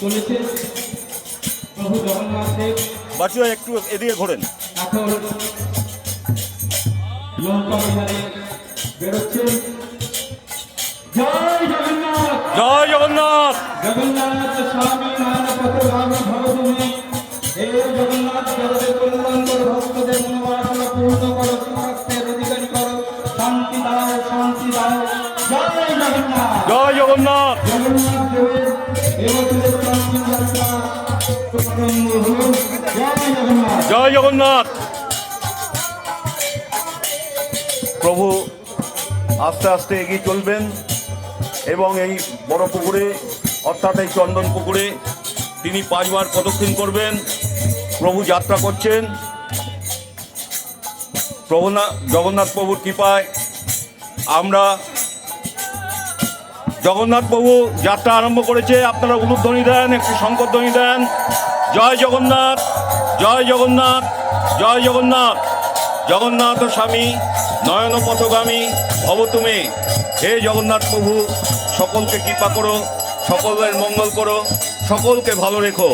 চলেছে। প্রভু জগন্নাথ দেব বাচ্চু একটু এদিকে ঘোরেন। এখন নৌকা বিহারে বেরোচ্ছে। জয় জগন্নাথ! জয় জগন্নাথ! জগন্নাথ স্বামী নারায়ণ পথগামী ভব হে জগন্নাথ জগতের কল্যাণ করো ভক্তদের মনোবাসনা পূর্ণ করো সুখাস্তের অধিকারী করো। শান্তি দাও শান্তি দাও। জয় জগন্নাথ! জয় জগন্নাথ! জগন্নাথ দেবের এবছরের জয় জগন্নাথ প্রভু, আস্তে আস্তে এগিয়ে চলবেন এবং এই বড় পুকুরে, অর্থাৎ এই চন্দন পুকুরে তিনি পাঁচবার প্রদক্ষিণ করবেন। প্রভু যাত্রা করছেন। প্রভুনা, জগন্নাথ প্রভুর কৃপায় আমরা জগন্নাথ প্রভু যাত্রা আরম্ভ করেছে। আপনারা উলুধ্বনি দেন, একটু শঙ্করধ্বনি দেন। জয় জগন্নাথ। জয় জগন্নাথ জয় জগন্নাথ। জগন্নাথ স্বামী, নয়ন পথগামী ভব তুমি। হে জগন্নাথ প্রভু, সকলকে কৃপা করো, সকলের মঙ্গল করো, সকলকে ভালো রেখো।